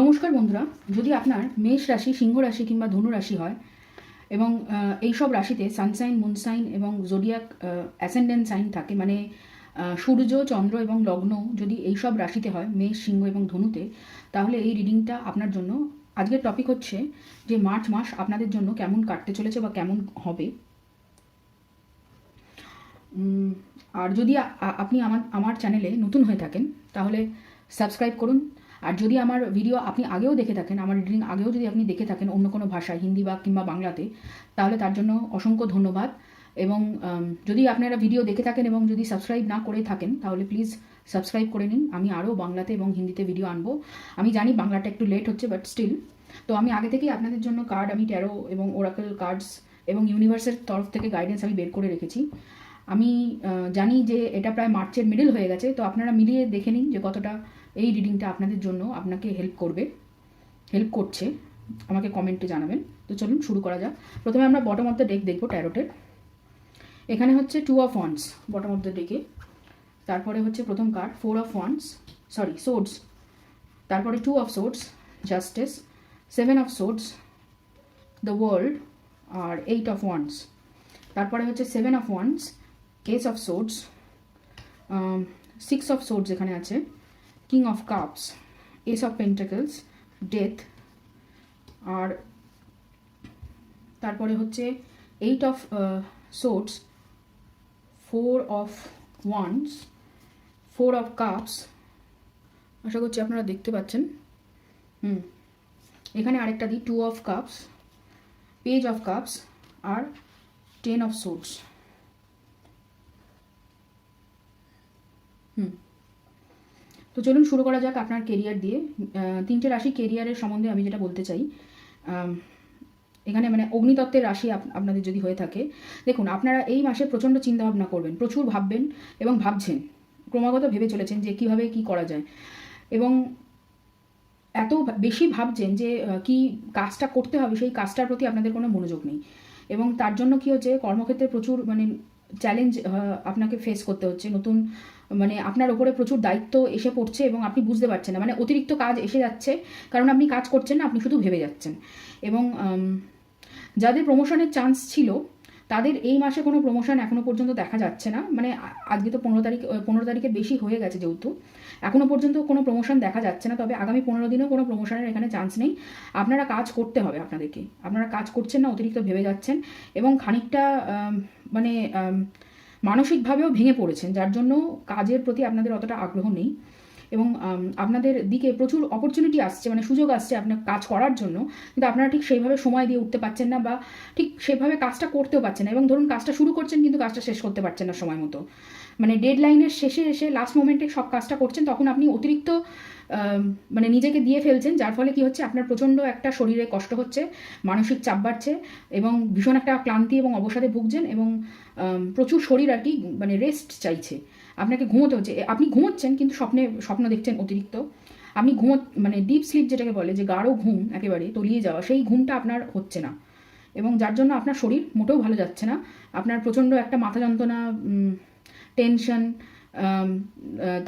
নমস্কার বন্ধুরা, যদি আপনার মেষ রাশি, সিংহ রাশি কিংবা ধনু রাশি হয় এবং এই সব রাশিতে সানসাইন, মুনসাইন এবং জোডিয়াক অ্যাসেন্ডেন্ট সাইন থাকে মানে সূর্য, চন্দ্র এবং লগ্ন যদি এই সব রাশিতে হয়, মেষ, সিংহ এবং ধনুতে, তাহলে এই রিডিংটা আপনার জন্য, আজকের টপিক হচ্ছে যে মার্চ মাস আপনাদের জন্য কেমন কাটতে চলেছে বা কেমন হবে। আর যদি আপনি আমার আমার চ্যানেলে নতুন হয়ে থাকেন, তাহলে সাবস্ক্রাইব করুন আর যদি আমার ভিডিও আপনি আগেও দেখে থাকেন, আমার রিডিং আগেও যদি আপনি দেখে থাকেন অন্য কোনো ভাষায়, হিন্দি বা কিংবা বাংলাতে, তাহলে তার জন্য অসংখ্য ধন্যবাদ। এবং যদি আপনারা ভিডিও দেখে থাকেন এবং যদি সাবস্ক্রাইব না করে থাকেন, তাহলে প্লিজ সাবস্ক্রাইব করে নিন। আমি আরও বাংলাতে এবং হিন্দিতে ভিডিও আনব। আমি জানি বাংলাটা একটু লেট হচ্ছে বাট স্টিল তো আমি আগে থেকেই আপনাদের জন্য কার্ড আমি ট্যারো এবং ওরাকল কার্ডস এবং ইউনিভার্সের তরফ থেকে গাইডেন্স আমি বের করে রেখেছি। আমি জানি যে এটা প্রায় মার্চের মিডল হয়ে গেছে, তো আপনারা মিলিয়ে দেখে নিন যে কতটা এই রিডিংটা আপনাদের জন্য আপনাকে হেল্প করবে হেল্প করছে। আমাকে কমেন্টে জানাবেন। তো চলুন শুরু করা যাক। প্রথমে আমরা বটম অফ দ্য ডেক দেখব ট্যারোটের এখানে হচ্ছে two of wands bottom of the ডেকে তারপরে হচ্ছে প্রথম card four of wands sorry swords তারপরে two of swords justice seven of swords the world R eight of wands তারপরে হচ্ছে seven of wands case of swords six of swords এখানে আছে। King of cups ace of pentacles death আর তারপরে হচ্ছে eight of swords four of wands four of cups আশা করছি আপনারা দেখতে পাচ্ছেন। হুম। এখানে আরেকটা দিই two of cups page of cups R ten of swords hmm. তো চলুন শুরু করা যাক আপনার কেরিয়ার দিয়ে। তিনটে রাশি কেরিয়ারের সম্বন্ধে আমি যেটা বলতে চাই। এখানে মানে অগ্নিতত্ত্বের রাশি আপ- আপনাদের যদি হয়ে থাকে, দেখুন আপনারা এই মাসে প্রচণ্ড চিন্তাভাবনা করবেন, প্রচুর ভাববেন এবং ভাবছেন, ক্রমাগত ভেবে চলেছেন যে কীভাবে কি করা যায়। এবং এত বেশি ভাবছেন যে কি কাজটা করতে হবে, সেই কাজটার প্রতি আপনাদের কোনো মনোযোগ নেই। এবং তার জন্য কি হচ্ছে, কর্মক্ষেত্রে প্রচুর মানে চ্যালেঞ্জ আপনাকে ফেস করতে হচ্ছে। নতুন মানে আপনার ওপরে প্রচুর দায়িত্ব এসে পড়ছে এবং আপনি বুঝতে পারছেন না। মানে অতিরিক্ত কাজ এসে যাচ্ছে, কারণ আপনি কাজ করছেন না, আপনি শুধু ভেবে যাচ্ছেন। এবং যাদের প্রমোশনের চান্স ছিল, তাদের এই মাসে কোনো প্রমোশন এখনও পর্যন্ত দেখা যাচ্ছে না। মানে আজকে তো পনেরো তারিখ পনেরো তারিখের বেশি হয়ে গেছে যেহেতু। এখনও পর্যন্ত কোনো প্রমোশন দেখা যাচ্ছে না, তবে আগামী পনেরো দিনেও কোনো প্রমোশনের এখানে চান্স নেই। আপনারা কাজ করতে হবে আপনাদেরকে। আপনারা কাজ করছেন না, অতিরিক্ত ভেবে যাচ্ছেন। এবং খানিকটা মানে মানসিকভাবেও ভেঙে পড়েছেন যার জন্য কাজের প্রতি আপনাদের অতটা আগ্রহ নেই। এবং আপনাদের দিকে প্রচুর অপরচুনিটি আসছে মানে সুযোগ আসছে আপনার কাজ করার জন্য। কিন্তু আপনারা ঠিক সেইভাবে সময় দিয়ে উঠতে পারছেন না বা ঠিক সেভাবে কাজটা করতেও পারছেন না। এবং ধরুন কাজটা শুরু করছেন কিন্তু কাজটা শেষ করতে পারছেন না সময় মতো। মানে ডেড লাইনের শেষে এসে লাস্ট মোমেন্টে সব কাজটা করছেন, তখন আপনি অতিরিক্ত মানে নিজেকে দিয়ে ফেলছেন, যার ফলে কি হচ্ছে আপনার প্রচণ্ড একটা শরীরে কষ্ট হচ্ছে, মানসিক চাপ বাড়ছে এবং ভীষণ একটা ক্লান্তি এবং অবসাদে ভুগছেন এবং প্রচুর শরীর আর কি মানে রেস্ট চাইছে। আপনাকে ঘুমোতে হচ্ছে। আপনি ঘুমোচ্ছেন কিন্তু স্বপ্নে, স্বপ্ন দেখছেন অতিরিক্ত। আপনি ঘুমো মানে ডিপ স্লিপ যেটাকে বলে, যে গাঢ় ঘুম একেবারে তলিয়ে যাওয়া, সেই ঘুমটা আপনার হচ্ছে না। এবং যার জন্য আপনার শরীর মোটেও ভালো যাচ্ছে না। আপনার প্রচণ্ড একটা মাথা যন্ত্রণা টেনশন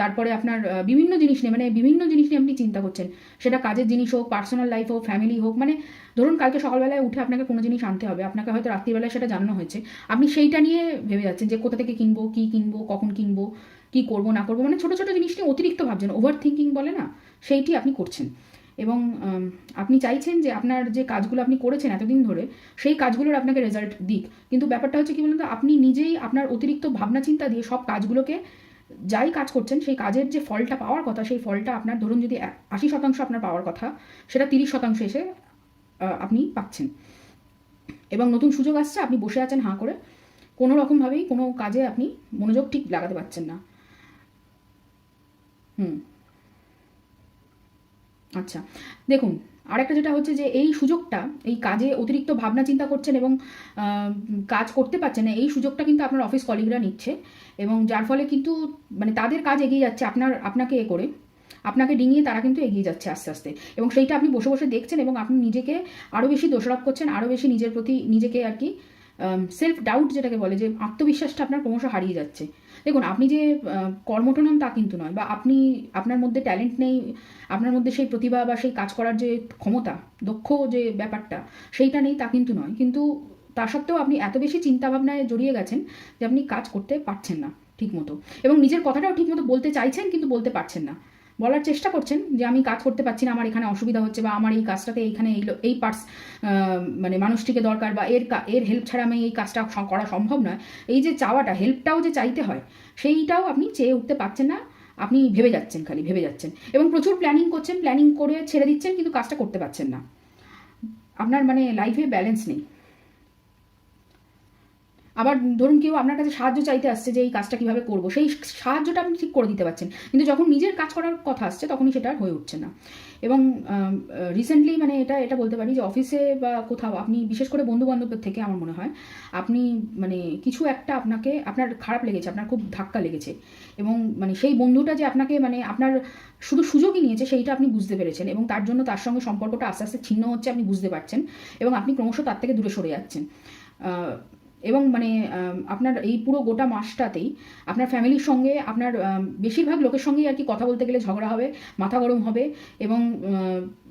তারপরে আপনার বিভিন্ন জিনিস নিয়ে মানে বিভিন্ন জিনিস নিয়ে আপনি চিন্তা করছেন। সেটা কাজের জিনিস হোক পার্সোনাল লাইফ হোক ফ্যামিলি হোক মানে ধরুন কালকে সকালবেলায় উঠে আপনাকে কোনো জিনিস আনতে হবে। আপনাকে হয়তো রাত্রিবেলায় সেটা জানানো হয়েছে। আপনি সেইটা নিয়ে ভেবে যাচ্ছেন যে কোথা থেকে কিনবো, কী কিনবো, কখন কিনবো, কী করব, না করব মানে ছোটো ছোটো জিনিস নিয়ে অতিরিক্ত ভাবছেন। ওভার থিঙ্কিং বলে না, সেইটি আপনি করছেন। এবং আপনি চাইছেন যে আপনার যে কাজগুলো আপনি করেছেন এতদিন ধরে, সেই কাজগুলোর আপনাকে রেজাল্ট দিক। কিন্তু ব্যাপারটা হচ্ছে কি বলুন তো, আপনি নিজেই আপনার অতিরিক্ত ভাবনা চিন্তা দিয়ে সব কাজগুলোকে যাই কাজ করছেন, সেই কাজের যে ফলটা পাওয়ার কথা, সেই ফলটা আপনার ধরুন যদি আশি শতাংশ আপনার পাওয়ার কথা, সেটা তিরিশ শতাংশ এসে আপনি পাচ্ছেন। এবং নতুন সুযোগ আসছে, আপনি বসে আছেন হাঁ করে, কোনো রকমভাবেই কোনো কাজে আপনি মনোযোগ ঠিক লাগাতে পারছেন না। হুম। আচ্ছা দেখুন, আরেকটা যেটা হচ্ছে যে এই সুযোগটা, এই কাজে অতিরিক্ত ভাবনা চিন্তা করছেন এবং কাজ করতে পারছেন না, এই সুযোগটা কিন্তু আপনার অফিস কলিগরা নিচ্ছে এবং যার ফলে কিন্তু মানে তাদের কাজ এগিয়ে যাচ্ছে আপনার, আপনাকে এ করে, আপনাকে ডিঙিয়ে তারা কিন্তু এগিয়ে যাচ্ছে আস্তে আস্তে এবং সেইটা আপনি বসে বসে দেখছেন এবং আপনি নিজেকে আরও বেশি দোষারোপ করছেন আরও বেশি নিজের প্রতি নিজেকে আর কি সেলফ ডাউট যেটাকে বলে যে আত্মবিশ্বাসটা আপনার ক্রমশ হারিয়ে যাচ্ছে। দেখুন, আপনি যে কর্মঠনাম কর্মঠ নন তা কিন্তু নয়, বা আপনি, আপনার মধ্যে ট্যালেন্ট নেই, আপনার মধ্যে সেই প্রতিভা বা সেই কাজ করার যে ক্ষমতা, দক্ষ যে ব্যাপারটা, সেইটা নেই তা কিন্তু নয়। কিন্তু তা সত্ত্বেও আপনি এত বেশি চিন্তাভাবনায় জড়িয়ে গেছেন যে আপনি কাজ করতে পারছেন না ঠিকমতো। এবং নিজের কথাটাও ঠিকমতো বলতে চাইছেন কিন্তু বলতে পারছেন না। বলার চেষ্টা করছেন যে আমি কাজ করতে পারছি না, আমার এখানে অসুবিধা হচ্ছে বা আমার এই কাজটাতে এইখানে এই এই পার্টস মানে মানুষটিকে দরকার বা এর এর হেল্প ছাড়া আমি এই কাজটা করা সম্ভব নয়। এই যে চাওয়াটা হেল্পটাও যে চাইতে হয়, সেইটাও আপনি চেয়ে উঠতে পারছেন না, আপনি ভেবে যাচ্ছেন খালি, ভেবে যাচ্ছেন। এবং প্রচুর প্ল্যানিং করছেন প্ল্যানিং করে ছেড়ে দিচ্ছেন, কিন্তু কাজটা করতে পারছেন না। আপনার মানে লাইফে ব্যালেন্স নেই। আবার ধরুন কেউ আপনার কাছে সাহায্য চাইতে আসছে যে এই কাজটা কীভাবে করব, সেই সাহায্যটা আপনি ঠিক করে দিতে পারছেন। কিন্তু যখন নিজের কাজ করার কথা আসছে, তখনই সেটা হয়ে উঠছে না। এবং রিসেন্টলি মানে এটা এটা বলতে পারি যে অফিসে বা কোথাও, আপনি বিশেষ করে বন্ধু বান্ধবদের থেকে আমার মনে হয়, আপনি মানে কিছু একটা আপনাকে, আপনার খারাপ লেগেছে, আপনার খুব ধাক্কা লেগেছে। এবং মানে সেই বন্ধুটা যে আপনাকে মানে আপনার শুধু সুযোগই নিয়েছে, সেইটা আপনি বুঝতে পেরেছেন। এবং তার জন্য তার সঙ্গে সম্পর্কটা আস্তে আস্তে ছিন্ন হচ্ছে, আপনি বুঝতে পারছেন। এবং আপনি ক্রমশ তার থেকে দূরে সরে যাচ্ছেন। এবং মানে আপনার এই পুরো গোটা মাসটাতেই আপনার ফ্যামিলির সঙ্গে আপনার বেশিরভাগ লোকের সঙ্গেই আর কি কথা বলতে গেলে ঝগড়া হবে, মাথা গরম হবে এবং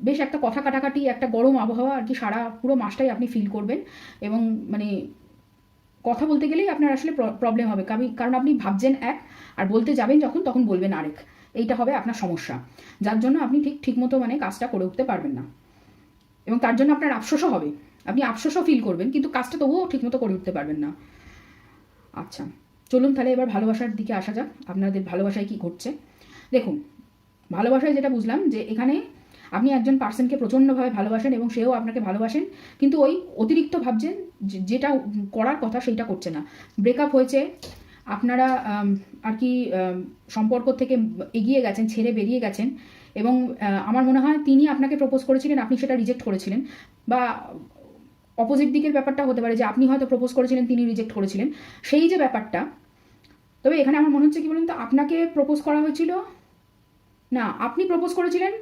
বেশ একটা কথা কাটাকাটি, একটা গরম আবহাওয়া আর কি সারা পুরো মাসটাই আপনি ফিল করবেন এবং মানে কথা বলতে গেলেই আপনার আসলে প্রবলেম হবে। কারণ আপনি ভাবছেন এক, আর বলতে যাবেন যখন, তখন বলবেন আরেক। এইটা হবে আপনার সমস্যা। যার জন্য আপনি ঠিক ঠিকমতো মানে কাজটা করে উঠতে পারবেন না। এবং তার জন্য আপনার আফসোসও হবে। আপনি আফসোসও ফিল করবেন, কিন্তু কাজটা তবুও ঠিকমতো করে উঠতে পারবেন না। আচ্ছা চলুন তাহলে এবার ভালোবাসার দিকে আসা যাক, আপনাদের ভালোবাসায় কি ঘটছে। দেখুন, ভালোবাসায় যেটা বুঝলাম যে এখানে আপনি একজন পার্সনকে প্রচণ্ডভাবে ভালোবাসেন এবং সেও আপনাকে ভালোবাসেন, কিন্তু ওই অতিরিক্ত ভাবছেন যেটা করার কথা সেইটা করছে না। ব্রেকআপ হয়েছে, আপনারা আর কি সম্পর্ক থেকে এগিয়ে গেছেন, ছেড়ে বেরিয়ে গেছেন এবং আমার মনে হয় তিনি আপনাকে প্রপোজ করেছিলেন, আপনি সেটা রিজেক্ট করেছিলেন বা অপোজিট দিকের ব্যাপারটা হতে পারে যে আপনি হয়তো প্রপোজ করেছিলেন, তিনি রিজেক্ট করেছিলেন। সেই যে ব্যাপারটা, তবে এখানে আমার মনে হচ্ছে কি বলুন তো, আপনাকে প্রপোজ করা হয়েছিল? না, আপনি প্রপোজ করেছিলেন,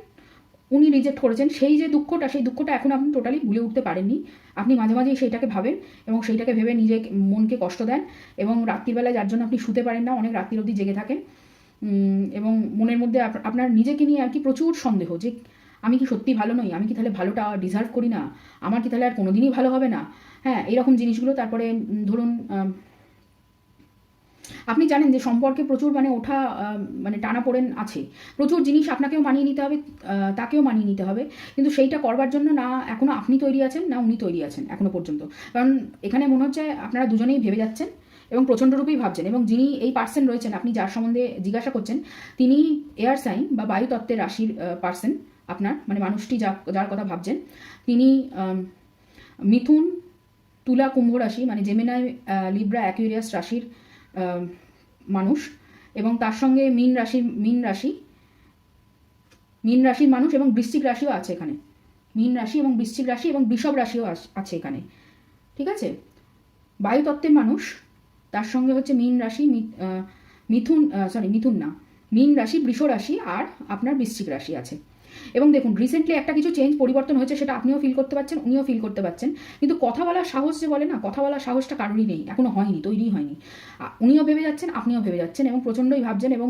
উনি রিজেক্ট করেছেন। সেই যে দুঃখটা, সেই দুঃখটা এখন আপনি টোটালি ভুলে উঠতে পারেননি। আপনি মাঝে মাঝেই সেইটাকে ভাবেন এবং সেইটাকে ভেবে নিজে মনকে কষ্ট দেন এবং রাত্রিবেলায় যার জন্য আপনি শুতে পারেন না, অনেক রাত্রির অবধি জেগে থাকেন। এবং মনের মধ্যে আপ- আপনার নিজেকে নিয়ে আর কি প্রচুর সন্দেহ যে আমি কি সত্যি ভালো নই? আমি কি তাহলে ভালোটা ডিজার্ভ করি না? আমার কি তাহলে আর কোনোদিনই ভালো হবে না? হ্যাঁ এইরকম জিনিসগুলো তারপরে ধরুন আপনি জানেন যে সম্পর্কে প্রচুর মানে ওঠা মানে টানাপোড়েন আছে। প্রচুর জিনিস আপনাকেও মানিয়ে নিতে হবে তাকেও মানিয়ে নিতে হবে। কিন্তু সেইটা করবার জন্য না, এখনও আপনি তৈরি আছেন, না উনি তৈরি আছেন এখনও পর্যন্ত। কারণ এখানে মনে হচ্ছে আপনারা দুজনেই ভেবে যাচ্ছেন এবং প্রচণ্ডরূপেই ভাবছেন এবং যিনি এই পার্সন রয়েছেন, আপনি যার সম্বন্ধে জিজ্ঞাসা করছেন, তিনি এয়ার সাইন বা বায়ুতত্ত্বের রাশির পার্সন আপনার মানে মানুষটি যা, যার কথা ভাবছেন, তিনি মিথুন, তুলা কুম্ভ রাশি মানে জেমিনাই লিব্রা অ্যাকুইরিয়াস রাশির মানুষ এবং তার সঙ্গে মীন রাশি মীন রাশি, মীন রাশির মানুষ এবং বৃশ্চিক রাশিও আছে এখানে। মীন রাশি এবং বৃশ্চিক রাশি এবং বৃষভ রাশিও আছে এখানে। ঠিক আছে? বায়ুতত্ত্বের মানুষ, তার সঙ্গে হচ্ছে মীন রাশি মিথুন সরি মিথুন না, মীন রাশি, বৃষ রাশি আর আপনার বৃশ্চিক রাশি আছে। এবং দেখুন রিসেন্টলি একটা কিছু চেঞ্জ পরিবর্তন হয়েছে, সেটা আপনিও ফিল করতে পারছেন, উনিও ফিল করতে পারছেন। কিন্তু কথা বলার সাহস যে বলে না, কথা বলার সাহসটা কারোরই নেই, এখনও হয়নি তৈরি হয়নি। উনিও ভেবে যাচ্ছেন, আপনিও ভেবে যাচ্ছেন এবং প্রচণ্ডই ভাবছেন এবং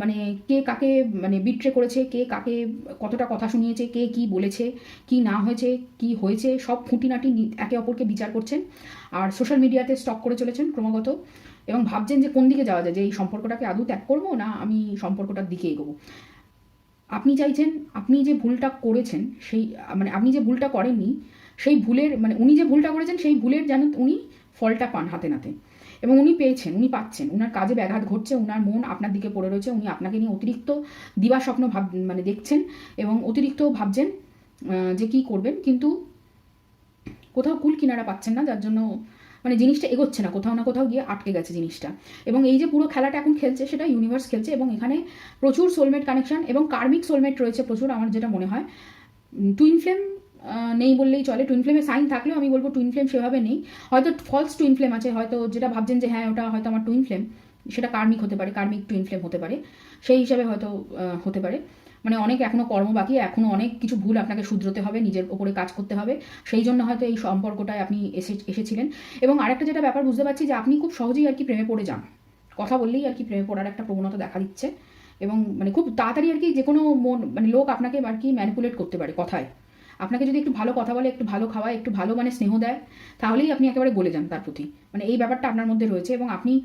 মানে কে কাকে মানে বিট্রে করেছে, কে কাকে কতটা কথা শুনিয়েছে, কে কি বলেছে, কি না হয়েছে, কি হয়েছে, সব খুঁটিনাটি একে অপরকে বিচার করছেন আর সোশ্যাল মিডিয়াতে স্টক করে চলেছেন ক্রমাগত এবং ভাবছেন যে কোন দিকে যাওয়া যায়, যে এই সম্পর্কটাকে আদৌ ত্যাগ করব না আমি সম্পর্কটার দিকে এগোবো। আপনি চাইছেন, আপনি যে ভুলটা করেছেন, সেই মানে আপনি যে ভুলটা করেননি, সেই ভুলের মানে উনি যে ভুলটা করেছেন, সেই ভুলের যেন উনি ফলটা পান হাতে নাতে। এবং উনি পেয়েছেন, উনি পাচ্ছেন, উনার কাজে ব্যাঘাত ঘটছে, উনার মন আপনার দিকে পড়ে রয়েছে, উনি আপনাকে নিয়ে অতিরিক্ত দিবা স্বপ্ন ভাব মানে দেখছেন এবং অতিরিক্ত ভাবছেন যে কী করবেন, কিন্তু কোথাও কুল কিনারা পাচ্ছেন না, যার জন্য মানে জিনিসটা এগোচ্ছে না। কোথাও না কোথাও গিয়ে আটকে গেছে জিনিসটা। এবং এই যে পুরো খেলাটা এখন খেলছে, সেটা ইউনিভার্স খেলছে এবং এখানে প্রচুর সোলমেট কানেকশন এবং কার্মিক সোলমেট রয়েছে প্রচুর, আমার যেটা মনে হয়। টুইন ফ্লেম নেই বললেই চলে। টুইন ফ্লেমে সাইন থাকলেও আমি বলব টুইন ফ্লেম সেভাবে নেই। হয়তো ফলস টুইন ফ্লেম আছে, হয়তো যেটা ভাবছেন যে হ্যাঁ ওটা হয়তো আমার টুইন ফ্লেম সেটা কার্মিক হতে পারে কার্মিক টুইন ফ্লেম হতে পারে। সেই হিসাবে হয়তো হতে পারে। মানে অনেক এখনও কর্ম বাকি, এখনও অনেক কিছু ভুল আপনাকে শুধরোতে হবে, নিজের ওপরে কাজ করতে হবে। সেই জন্য হয়তো এই সম্পর্কটায় আপনি এসে, এসেছিলেন। এবং আরেকটা যেটা ব্যাপার বুঝতে পারছি যে আপনি খুব সহজেই আর কি প্রেমে পড়ে যান। কথা বললেই আর কি প্রেমে পড়ার একটা প্রবণতা দেখা দিচ্ছে। এবং মানে খুব তাড়াতাড়ি আর কি যে কোনো মন মানে লোক আপনাকে আর কি ম্যানিপুলেট করতে পারে কথায়। আপনাকে যদি একটু ভালো কথা বলে, একটু ভালো খাওয়ায়, একটু ভালো মানে স্নেহ দেয়, তাহলেই আপনি একেবারে গলে যান তার প্রতি। মানে এই ব্যাপারটা আপনার মধ্যে রয়েছে এবং আপনি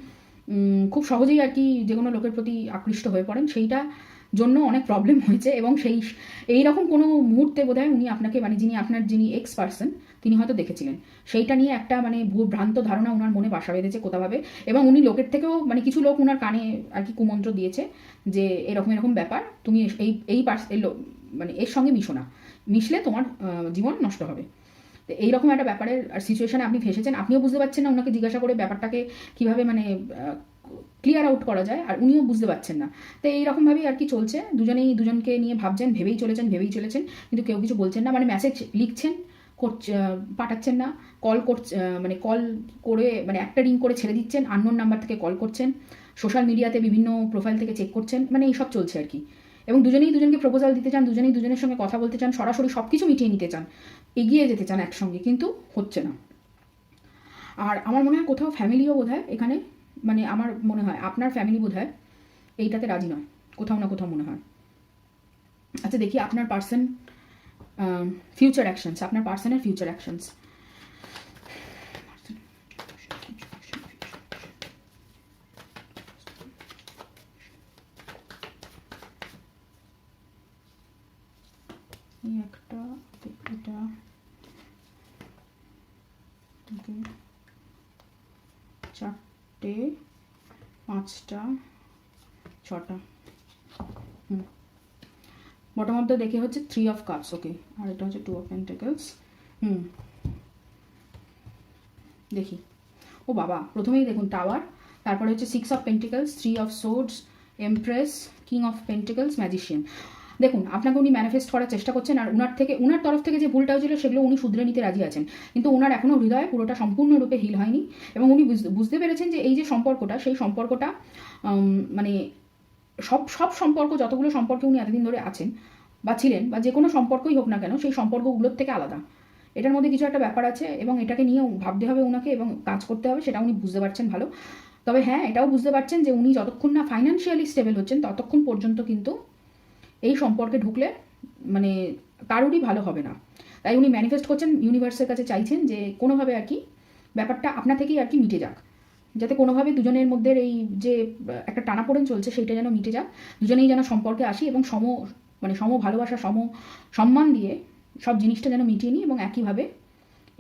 খুব সহজেই আর কি যে কোনো লোকের প্রতি আকৃষ্ট হয়ে পড়েন। সেইটা জন্য অনেক প্রবলেম হয়েছে এবং সেই এই রকম কোনো মুহূর্তে বোধহয় উনি আপনাকে মানে যিনি আপনার, যিনি এক্স পার্সন তিনি হয়তো দেখেছিলেন। সেইটা নিয়ে একটা মানে ভ্রান্ত ধারণা ওনার মনে বাসা বেঁধেছে কোথাভাবে এবং উনি লোকের থেকেও মানে কিছু লোক ওনার কানে আর কি কুমন্ত্র দিয়েছে যে, এরকম এরকম ব্যাপার, তুমি এই এই পার্স মানে এর সঙ্গে মিশো না। মিশলে তোমার জীবন নষ্ট হবে। এইরকম একটা ব্যাপারের সিচুয়েশনে আপনি ফেসেছেন। আপনিও বুঝতে পারছেন না ওনাকে জিজ্ঞাসা করে ব্যাপারটাকে কীভাবে মানে ক্লিয়ার আউট করা যায়, আর উনিও বুঝতে পারছেন না। তো এইরকমভাবেই আর কি চলছে। দুজনেই, দুজনকে নিয়ে ভাবছেন, ভেবেই চলেছেন ভেবেই চলেছেন, কিন্তু কেউ কিছু বলছেন না। মানে মেসেজ লিখছেন, করছে পাঠাচ্ছেন না। কল করছে মানে কল করে মানে একটা রিং করে ছেড়ে দিচ্ছেন আননোন নাম্বার থেকে কল করছেন সোশ্যাল মিডিয়াতে বিভিন্ন প্রোফাইল থেকে চেক করছেন মানে এইসব চলছে আর কি। এবং দুজনেই দুজনকে প্রপোজাল দিতে চান, দুজনেই দুজনের সঙ্গে কথা বলতে চান, সরাসরি সব কিছু মিটিয়ে নিতে চান, এগিয়ে যেতে চান একসঙ্গে, কিন্তু হচ্ছে না। আর আমার মনে হয় কোথাও ফ্যামিলিও বোধ এখানে মানে আমার মনে হয়, আপনার ফ্যামিলি বোধ হয় এইটাতে রাজি নয়। কোথাও না কোথাও মনে হয়। আচ্ছা দেখি আপনার পার্সন ফিউচার অ্যাকশনস আপনার পার্সনের ফিউচার অ্যাকশনস এই একটা এটা দুটো চারটে পাঁচটা, ছটা। হুম। বটম অফ দ্য দেখে হচ্ছে থ্রি অফ কাপস ওকে আর এটা হচ্ছে টু অফ পেন্টেকলস হুম। দেখি। ও বাবা, প্রথমেই দেখুন টাওয়ার তারপরে হচ্ছে six of pentacles three of swords empress king of pentacles magician দেখুন, আপনাকে উনি ম্যানিফেস্ট করার চেষ্টা করছেন আর উনার থেকে, উনার তরফ থেকে যে ভুলটা হয়েছিল সেগুলো উনি শুধরে নিতে রাজি আছেন। কিন্তু ওনার এখনও হৃদয়ে পুরোটা সম্পূর্ণরূপে হিল হয়নি এবং উনি বুঝ- বুঝতে পেরেছেন যে এই যে সম্পর্কটা, সেই সম্পর্কটা মানে সব সব সম্পর্ক, যতগুলো সম্পর্কে উনি এতদিন ধরে আছেন বা ছিলেন বা যে কোনো সম্পর্কই হোক না কেন, সেই সম্পর্কগুলোর থেকে আলাদা। এটার মধ্যে কিছু একটা ব্যাপার আছে এবং এটাকে নিয়ে ভাবতে হবে ওনাকে এবং কাজ করতে হবে, সেটা উনি বুঝতে পারছেন ভালো। তবে হ্যাঁ এটাও বুঝতে পারছেন যে উনি যতক্ষণ না ফাইন্যান্সিয়ালি স্টেবল হচ্ছেন, ততক্ষণ পর্যন্ত কিন্তু এই সম্পর্কে ঢুকলে মানে কারোরই ভালো হবে না। তাই উনি ম্যানিফেস্ট করছেন ইউনিভার্সের কাছে চাইছেন যে কোনোভাবে আর কি ব্যাপারটা আপনা থেকেই আর কি মিটে যাক। যাতে কোনোভাবে দুজনের মধ্যে এই যে, একটা টানাপোড়েন চলছে, সেইটা যেন মিটে যাক। দুজনেই যেন সম্পর্কে আসি এবং সম মানে সম ভালোবাসা, সম সম্মান দিয়ে সব জিনিসটা যেন মিটিয়ে নিই এবং একইভাবে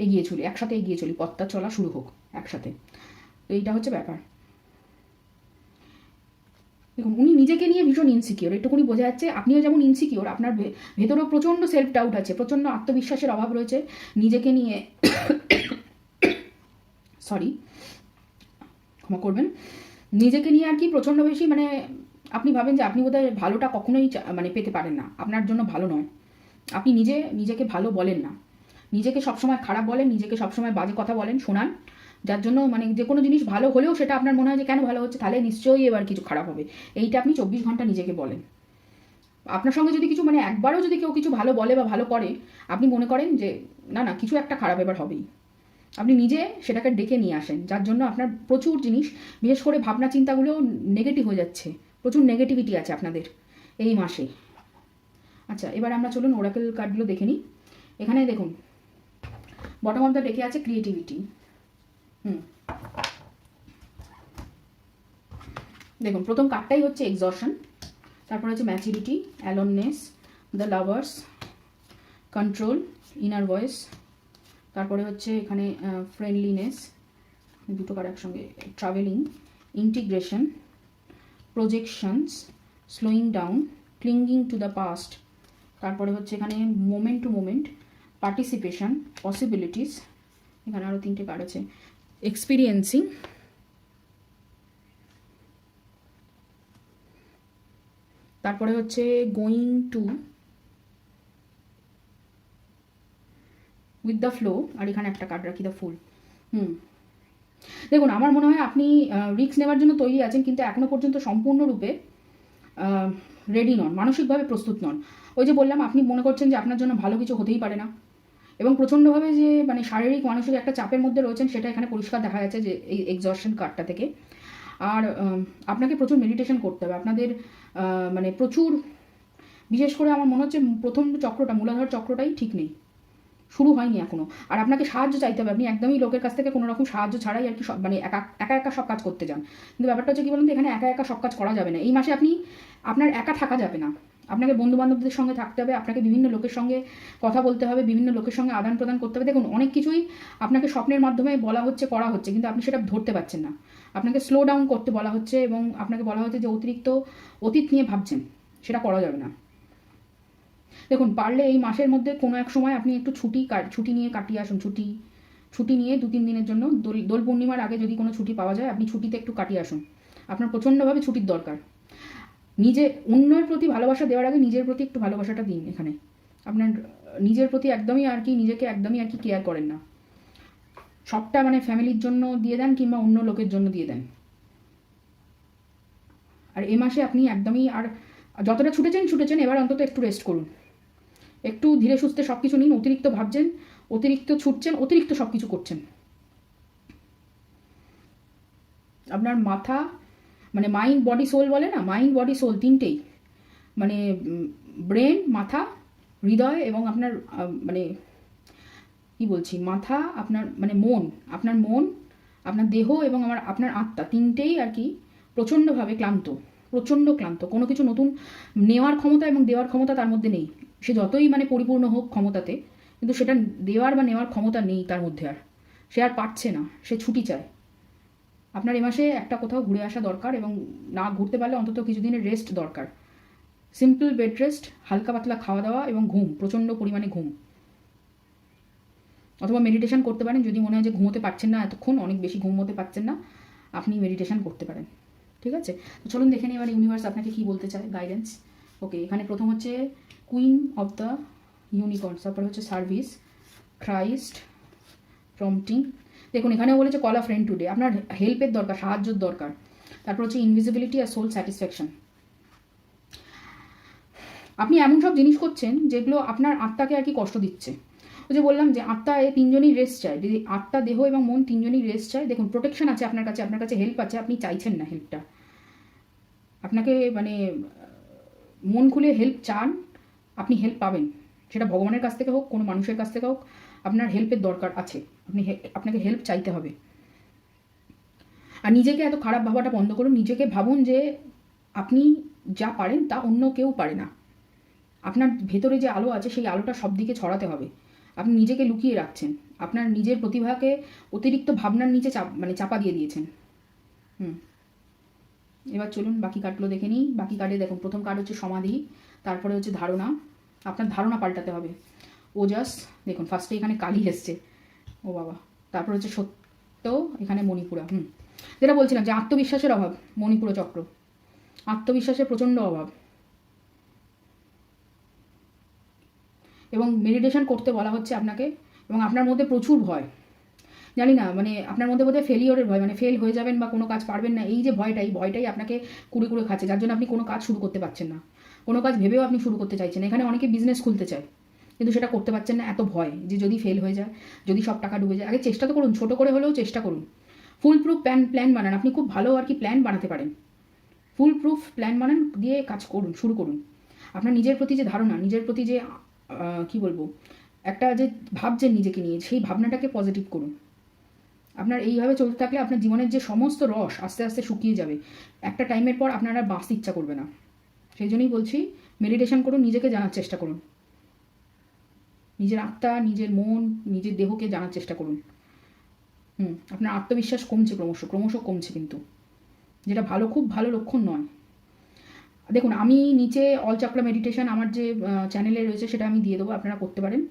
এগিয়ে চলি, একসাথে এগিয়ে চলি, পথটা চলা শুরু হোক, একসাথে। তো এইটা হচ্ছে ব্যাপার। দেখুন, উনি নিজেকে নিয়ে ভীষণ ইনসিকিওর একটুকুনি বোঝা যাচ্ছে, আপনিও যেমন ইনসিকিওর আপনার ভেতরেও প্রচণ্ড সেলফ ডাউট আছে, প্রচণ্ড আত্মবিশ্বাসের অভাব রয়েছে নিজেকে নিয়ে। সরি ক্ষমা করবেন। নিজেকে নিয়ে আর কি প্রচণ্ড বেশি মানে আপনি ভাবেন যে আপনি বোধহয় ভালোটা কখনোই মানে পেতে পারেন না, আপনার জন্য ভালো নয়। আপনি নিজে নিজেকে ভালো বলেন না। নিজেকে সবসময় খারাপ বলেন, নিজেকে সবসময় বাজে কথা বলেন, শোনান। যার জন্য মানে যে কোনো জিনিস ভালো হলেও সেটা আপনার মনে হয় যে কেন ভালো হচ্ছে, তাহলে নিশ্চয়ই এবার কিছু খারাপ হবে। এইটা আপনি চব্বিশ ঘণ্টা নিজেকে বলেন। আপনার সঙ্গে যদি কিছু মানে একবারও যদি কেউ কিছু ভালো বলে বা ভালো করে, আপনি মনে করেন যে, না না, কিছু একটা খারাপ এবার হবেই। আপনি নিজে সেটাকে ডেকে নিয়ে আসেন, যার জন্য আপনার প্রচুর জিনিস, বিশেষ করে ভাবনা চিন্তাগুলো নেগেটিভ হয়ে যাচ্ছে। প্রচুর নেগেটিভিটি আছে আপনাদের এই মাসে। আচ্ছা এবার আমরা চলুন ওরাকেল কার্ডগুলো দেখে নিই। এখানে দেখুন বটম অফ দ্য ডেকে আছে ক্রিয়েটিভিটি হুম। দেখুন, প্রথম কার্ডটাই হচ্ছে এক্সশন তারপর হচ্ছে maturity aloneness the lovers control inner voice তারপরে হচ্ছে এখানে ফ্রেন্ডলিনেস দুটো কার একসঙ্গে travelling integration projections slowing down clinging to the past তারপরে হচ্ছে এখানে moment to moment participation possibilities এখানে আরও তিনটে কার্ড আছে। এক্সপিরিয়েন্সিং তারপরে হচ্ছে going to with the flow আর এখানে একটা কার্ড রাখি দ্য ফুল হুম। দেখুন, আমার মনে হয় আপনি রিস্ক নেওয়ার জন্য তৈরি আছেন, কিন্তু এখনও পর্যন্ত সম্পূর্ণরূপে রেডি নন, মানসিকভাবে প্রস্তুত নন। ওই যে বললাম, আপনি মনে করছেন যে আপনার জন্য ভালো কিছু হতেই পারে না। এবং প্রচণ্ডভাবে যে মানে শারীরিক, মানসিক একটা চাপের মধ্যে রয়েছেন, সেটা এখানে পরিষ্কার দেখা যাচ্ছে যে, এই এক্সশন কার্ডটা থেকে। আর আপনাকে প্রচুর মেডিটেশন করতে হবে। আপনাদের মানে প্রচুর, বিশেষ করে আমার মনে হচ্ছে প্রথম চক্রটা, মূলাধার চক্রটাই ঠিক নেই। শুরু হয়নি এখনও। আর আপনাকে সাহায্য চাইতে হবে। আপনি একদমই লোকের কাছ থেকে কোনো রকম সাহায্য ছাড়াই আর কি সব মানে একা একা একা সব কাজ করতে যান। কিন্তু ব্যাপারটা হচ্ছে কি বলুন তো, এখানে একা একা সব কাজ করা যাবে না। এই মাসে আপনি, আপনার একা থাকা যাবে না। আপনাকে বন্ধু বান্ধবদের সঙ্গে থাকতে হবে, আপনাকে বিভিন্ন লোকের সঙ্গে কথা বলতে হবে, বিভিন্ন লোকের সঙ্গে আদান প্রদান করতে হবে। দেখুন, অনেক কিছুই আপনাকে স্বপ্নের মাধ্যমে বলা হচ্ছে, করা হচ্ছে, কিন্তু আপনি সেটা ধরতে পারছেন না। আপনাকে স্লো ডাউন করতে বলা হচ্ছে এবং আপনাকে বলা হচ্ছে যে অতিরিক্ত অতীত নিয়ে ভাবছেন, সেটা করা যাবে না। দেখুন, পারলে এই মাসের মধ্যে কোনো এক সময় আপনি একটু ছুটি ছুটি নিয়ে কাটিয়ে আসুন, ছুটি ছুটি নিয়ে দু তিন দিনের জন্য। দোল দোল পূর্ণিমার আগে যদি কোনো ছুটি পাওয়া যায়, আপনি ছুটিতে একটু কাটিয়ে আসুন। আপনার প্রচণ্ডভাবে ছুটির দরকার। নিজে, অন্যের প্রতি ভালোবাসা দেওয়ার আগে নিজের প্রতি একটু ভালোবাসাটা দিন এখানে। আপনার নিজের প্রতি একদমই আর কি, নিজেকে একদমই আর কি কেয়ার করেন না। সবটা মানে ফ্যামিলির জন্য দিয়ে দেন কিংবা অন্য লোকের জন্য দিয়ে দেন। আর এ মাসে আপনি একদমই আর, যতটা ছুটেছেন ছুটেছেন, এবার অন্তত একটু রেস্ট করুন। একটু ধীরে সুস্থে সব কিছু নিন, অতিরিক্ত ভাবছেন, অতিরিক্ত ছুটছেন, অতিরিক্ত সব কিছু করছেন। আপনার মাথা মানে মাইন্ড বডি সোল বলে না? মাইন্ড বডি সোল তিনটেই। মানে ব্রেন মাথা, হৃদয় এবং আপনার মানে কি বলছি? মাথা, আপনার মানে মন, আপনার মন, আপনার দেহ এবং আমার, আপনার আত্মা তিনটেই আর কি প্রচণ্ডভাবে ক্লান্ত, প্রচণ্ড ক্লান্ত। কোনো কিছু নতুন নেওয়ার ক্ষমতা এবং দেওয়ার ক্ষমতা তার মধ্যে নেই। সে যতই মানে পরিপূর্ণ হোক ক্ষমতাতে, কিন্তু সেটা দেওয়ার বা নেওয়ার ক্ষমতা নেই তার মধ্যে আর। সে আর পারছে না, সে ছুটি চায়। আপনার এ মাসে একটা কোথাও ঘুরে আসা দরকার এবং না ঘুরতে পারলে অন্তত কিছুদিনের রেস্ট দরকার। সিম্পল বেড রেস্ট হালকা পাতলা খাওয়া দাওয়া এবং ঘুম, প্রচণ্ড পরিমাণে ঘুম। অথবা মেডিটেশন করতে পারেন, যদি মনে হয় যে ঘুমোতে পারছেন না এতক্ষণ, অনেক বেশি ঘুমোতে পারছেন না, আপনি মেডিটেশন করতে পারেন। ঠিক আছে? তো চলুন দেখে নিই এবার ইউনিভার্স আপনাকে কী বলতে চায় গাইডেন্স ওকে এখানে প্রথম হচ্ছে কুইন অফ দ্য ইউনিকর্ন তারপরে হচ্ছে সার্ভিস ক্রাইস্ট প্রম্পটিং দেখুন এখানে বলেছে কল আ ফ্রেন্ড টুডে আপনার হেল্পের দরকার, সাহায্যের দরকার। তারপর হচ্ছে ইনভিজিবিলিটি আর সোল স্যাটিসফ্যাকশন আপনি এমন সব জিনিস করছেন, যেগুলো আপনার আত্মাকে আর কি কষ্ট দিচ্ছে। ওই যে বললাম যে, আত্মা এ তিনজনই রেস্ট চায়। যদি আত্মা, দেহ এবং মন তিনজনই রেস্ট চায়, দেখুন প্রোটেকশন আছে আপনার কাছে আপনার কাছে হেল্প আছে, আপনি চাইছেন না হেল্পটা আপনাকে মানে মন খুলে হেল্প চান, আপনি হেল্প পাবেন। সেটা ভগবানের কাছ থেকে হোক, কোনো মানুষের কাছ থেকে হোক, আপনার হেল্পের দরকার আছে। আপনি আপনাকে হেল্প চাইতে হবে। আর নিজেকে এত খারাপ ভাবাটা বন্ধ করুন, নিজেকে ভাবুন যে আপনি যা পারেন তা অন্য কেউ পারে না। আপনার ভেতরে যে আলো আছে, সেই আলোটা সব দিকে ছড়াতে হবে। আপনি নিজেকে লুকিয়ে রাখছেন। আপনার নিজের প্রতিভাকে অতিরিক্ত ভাবনার নিচে চাপ মানে চাপা দিয়ে দিয়েছেন। হুম। এবার চলুন, বাকি কার্ডগুলো দেখে নিই। বাকি কার্ডে দেখুন, প্রথম কার্ড হচ্ছে সমাধি, তারপরে হচ্ছে ধারণা। আপনার ধারণা পাল্টাতে হবে। ওজাস দেখুন ফার্স্টে এখানে কালি এসছে। ও বাবা। তারপর হচ্ছে সত্য, এখানে মণিপুরা, হুম। যেটা বলছিলাম যে আত্মবিশ্বাসের অভাব, মণিপুর চক্র। আত্মবিশ্বাসের প্রচণ্ড অভাব। এবং মেডিটেশন করতে বলা হচ্ছে আপনাকে, এবং আপনার মধ্যে প্রচুর ভয়। জানি না মানে আপনার মধ্যে বোধহয় ফেলিওরের ভয় মানে ফেল হয়ে যাবেন বা কোনো কাজ পারবেন না, এই যে ভয়টা এই ভয়টাই আপনাকে কুড়ে কুড়ে খাচ্ছে, যার জন্য আপনি কোনো কাজ শুরু করতে পারছেন না। কোনো কাজ ভেবেও আপনি শুরু করতে চাইছেন এখানে অনেকে বিজনেস খুলতে চায়। কিন্তু সেটা করতে পারছেন না, এত ভয় যে যদি ফেল হয়ে যায়, যদি সব টাকা ডুবে যায়। আগে চেষ্টা তো করুন, ছোটো করে হলেও চেষ্টা করুন। ফুল প্রুফ প্ল্যান প্ল্যান বানান। আপনি খুব ভালো আর কি প্ল্যান বানাতে পারেন। ফুল প্রুফ প্ল্যান বানান, দিয়ে কাজ করুন, শুরু করুন। আপনার নিজের প্রতি যে ধারণা, নিজের প্রতি যে কি বলব, একটা যে ভাবছেন নিজেকে নিয়ে, সেই ভাবনাটাকে পজিটিভ করুন। আপনার এইভাবে চলতে থাকলে আপনার জীবনের যে সমস্ত রস আস্তে আস্তে শুকিয়ে যাবে। একটা টাইমের পর আপনার আর বাঁচতে ইচ্ছা করবে না। সেই জন্যই বলছি মেডিটেশন করুন, নিজেকে জানার চেষ্টা করুন। নিজের আত্মা, নিজের মন, নিজের দেহকে জানার চেষ্টা করুন। হুম, আপনার আত্মবিশ্বাস কমছে ক্রমশ ক্রমশ কমছে কিন্তু। যেটা ভালো, খুব ভালো লক্ষণ নয়। দেখুন, আমি নিচে অল চাকরা মেডিটেশন আমার যে চ্যানেলে রয়েছে সেটা আমি দিয়ে দেবো, আপনারা করতে পারেন।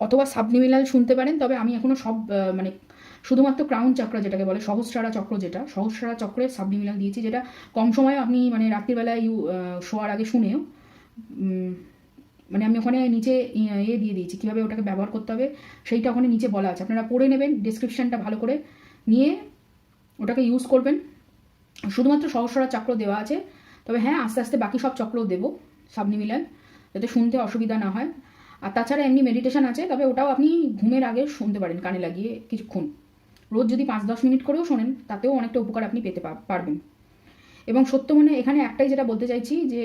অথবা সাবনিমিনাল শুনতে পারেন, তবে আমি এখনও সব মানে শুধুমাত্র ক্রাউন চক্র যেটাকে বলে, সহস্রারা চক্র যেটা, সহস্রারা চক্রে সাবনিমিনাল দিয়েছি, যেটা কম সময়ে আপনি মানে রাত্রিবেলায় ইউ শোয়ার আগে শুনেও মানে আমি ওখানে নিচে ইয়ে দিয়ে দিয়েছি। কীভাবে ওটাকে ব্যবহার করতে হবে, সেইটা ওখানে নিচে বলা আছে। আপনারা পড়ে নেবেন ডিসক্রিপশানটা ভালো করে। নিয়ে ওটাকে ইউজ করবেন। শুধুমাত্র সহস্রা চক্র দেওয়া আছে। তবে হ্যাঁ আস্তে আস্তে বাকি সব চক্রও দেবো সাবনিমিলাল যাতে শুনতে অসুবিধা না হয়। আর তাছাড়া এমনি মেডিটেশন আছে, তবে ওটাও আপনি ঘুমের আগে শুনতে পারেন, কানে লাগিয়ে কিছুক্ষণ। রোজ যদি পাঁচ দশ মিনিট করেও শোনেন, তাতেও অনেকটা উপকার আপনি পেতে পারবেন। এবং সত্য মনে এখানে একটাই যেটা বলতে চাইছি যে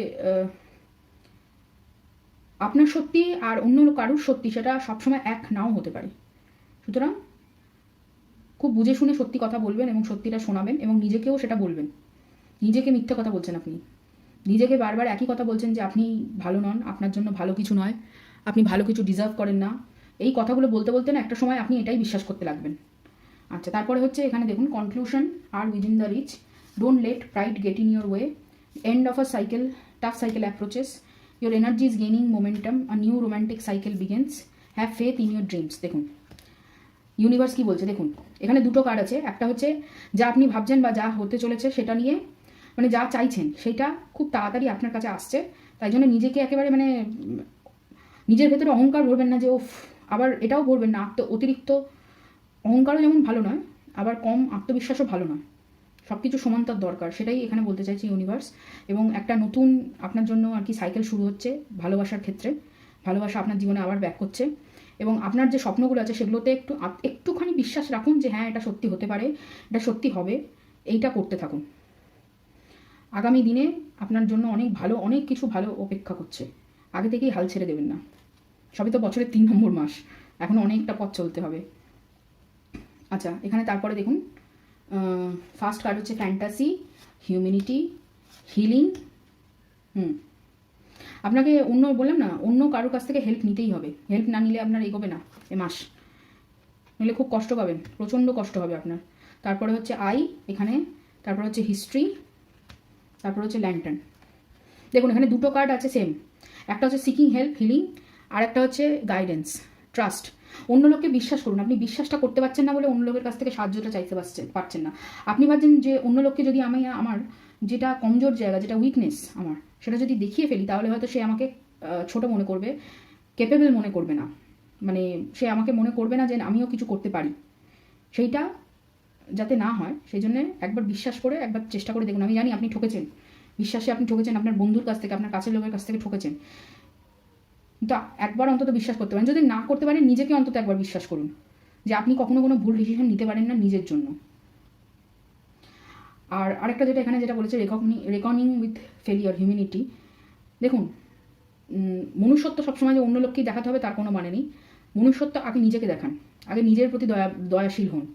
আপনার সত্যি আর অন্য কারুর সত্যি সেটা সবসময় এক নাও হতে পারে। সুতরাং খুব বুঝে শুনে সত্যি কথা বলবেন এবং সত্যিটা শোনাবেন এবং নিজেকেও সেটা বলবেন। নিজেকে মিথ্যে কথা বলছেন আপনি। নিজেকে বারবার একই কথা বলছেন যে আপনি ভালো নন, আপনার জন্য ভালো কিছু নয়, আপনি ভালো কিছু ডিজার্ভ করেন না। এই কথাগুলো বলতে বলতে না একটা সময় আপনি এটাই বিশ্বাস করতে লাগবেন। আচ্ছা তারপরে হচ্ছে এখানে দেখুন conclusion R within the reach don't let pride get in your way end of a cycle tough cycle approaches your energy is gaining momentum a new romantic cycle begins have faith in your dreams দেখুন universe কি বলছে? দেখুন, এখানে দুটো card আছে। একটা হচ্ছে যা আপনি ভাবছেন বা যা হতে চলেছে সেটা নিয়ে মানে যা চাইছেন সেটা খুব তাড়াতাড়ি আপনার কাছে আসছে। তাই জন্য নিজেকে একেবারে মানে নিজের ভেতরে অহংকার ভরবেন না যে ও আবার এটাও ভরবেন না। আত্ম অতিরিক্ত অহংকারও যেমন ভালো নয়, আবার কম আত্মবিশ্বাসও ভালো নয়। সব কিছু সমান্তর দরকার, সেটাই এখানে বলতে চাইছি ইউনিভার্স এবং একটা নতুন আপনার জন্য আর কি সাইকেল শুরু হচ্ছে ভালোবাসার ক্ষেত্রে, ভালোবাসা আপনার জীবনে আবার ব্যাক করছে এবং আপনার যে স্বপ্নগুলো আছে সেগুলোতে একটু একটুখানি বিশ্বাস রাখুন যে হ্যাঁ এটা সত্যি হতে পারে, এটা সত্যি হবে, এইটা করতে থাকুন। আগামী দিনে আপনার জন্য অনেক ভালো, অনেক কিছু ভালো অপেক্ষা করছে। আগে থেকেই হাল ছেড়ে দেবেন না। সবই তো বছরের তিন নম্বর মাস, এখন অনেকটা পথ চলতে হবে। আচ্ছা এখানে তারপরে দেখুন ফার্স্ট কার্ড হচ্ছে ফ্যান্টাসি হিউম্যানিটি হিলিং হুম আপনাকে অন্য বললাম না, অন্য কারোর কাছ থেকে হেল্প নিতেই হবে। হেল্প না নিলে আপনার এগোবে না এ মাস। নিলে খুব কষ্ট পাবেন, প্রচণ্ড কষ্ট হবে আপনার। তারপরে হচ্ছে আই এখানে, তারপরে হচ্ছে হিস্ট্রি তারপর হচ্ছে ল্যান্টার্ন দেখুন, এখানে দুটো কার্ড আছে সেম একটা হচ্ছে সিকিং হেল্প হিলিং আর একটা হচ্ছে গাইডেন্স ট্রাস্ট অন্য লোককে বিশ্বাস করুন, আপনি বিশ্বাসটা করতে পারছেন না বলে অন্য লোকের কাছ থেকে সাহায্যটা চাইতে পারছেন পারছেন না। আপনি ভাবছেন যে অন্য লোককে যদি আমি, আমার যেটা কমজোর জায়গা, যেটা উইকনেস আমার, সেটা যদি দেখিয়ে ফেলি, তাহলে হয়তো সে আমাকে ছোট মনে করবে কেপেবল মনে করবে না। মানে সে আমাকে মনে করবে না যে আমিও কিছু করতে পারি। সেইটা যাতে না হয়, সেই জন্য একবার বিশ্বাস করে, একবার চেষ্টা করে দেখুন। আমি জানি আপনি ঠকেছেন। বিশ্বাসে আপনি ঠকেছেন, আপনার বন্ধুর কাছ থেকে, আপনার কাছের লোকের কাছ থেকে ঠকেছেন। কিন্তু একবার অন্তত বিশ্বাস করতে পারেন। যদি না করতে পারেন, নিজেকে অন্তত একবার বিশ্বাস করুন যে আপনি কখনো কোনো ভুল ডিসিশন নিতে পারেন না নিজের জন্য। আর আরেকটা যেটা এখানে যেটা বলেছে রেকগনি রেকনিং উইথ ফেলিয়ার হিউম্যানিটি দেখুন মনুষ্যত্ব সবসময় যে অন্য লোককেই দেখাতে হবে, তার কোনো মানে নেই। মনুষ্যত্ব আগে নিজেকে দেখান। আগে নিজের প্রতি দয়া, দয়াশীল হন।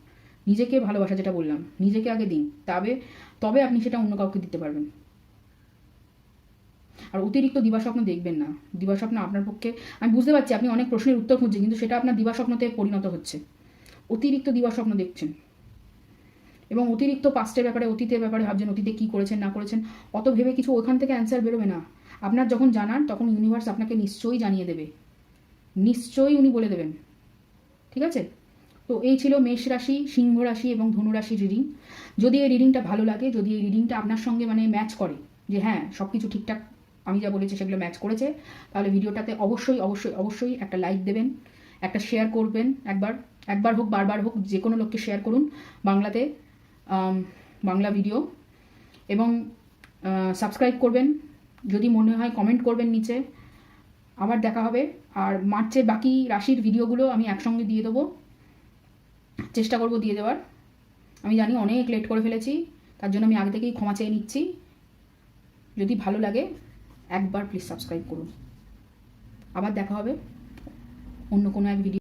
নিজেকে ভালোবাসা যেটা বললাম, নিজেকে আগে দিন। তবে তবে আপনি সেটা অন্য কাউকে দিতে পারবেন। আর অতিরিক্ত দিবাস্বপ্ন দেখবেন না। দিবাস্বপ্ন আপনার পক্ষে আমি বুঝতে পারছি আপনি অনেক প্রশ্নের উত্তর খুঁজছেন, কিন্তু সেটা আপনার দিবাস্বপ্নতে পরিণত হচ্ছে। অতিরিক্ত দিবাস্বপ্ন দেখছেন। এবং অতিরিক্ত পাস্টের ব্যাপারে, অতীতের ব্যাপারে ভাবছেন, অতীতে কী করেছেন, না করেছেন, অত ভেবে কিছু ওখান থেকে অ্যান্সার বেরোবে না। আপনার যখন জানান তখন ইউনিভার্স আপনাকে নিশ্চয়ই জানিয়ে দেবে। নিশ্চয়ই উনি বলে দেবেন। ঠিক আছে? তো এই ছিল মেষ রাশি, সিংহ রাশি এবং ধনু রাশির রিডিং যদি এই রিডিংটা ভালো লাগে, যদি এই রিডিংটা আপনার সঙ্গে মানে ম্যাচ করে, যে হ্যাঁ সব কিছু ঠিকঠাক আমি যা বলেছি সেগুলো ম্যাচ করেছে। তাহলে ভিডিওটাতে অবশ্যই অবশ্যই অবশ্যই একটা লাইক দেবেন, একটা শেয়ার করবেন একবার একবার হোক, বারবার হোক, যে কোনো লোককে শেয়ার করুন বাংলাতে বাংলা ভিডিও এবং সাবস্ক্রাইব করবেন, যদি মনে হয় কমেন্ট করবেন নিচে। আবার দেখা হবে। আর মার্চের বাকি রাশির ভিডিওগুলো আমি একসঙ্গে দিয়ে দেবো। চেষ্টা করব দিয়ে দেওয়ার। আমি জানি অনেক লেট করে ফেলেছি, তার জন্য আমি আগে থেকেই ক্ষমা চেয়ে নিচ্ছি। যদি ভালো লাগে একবার প্লিজ সাবস্ক্রাইব করুন। আবার দেখা হবে অন্য কোনো এক ভিডিও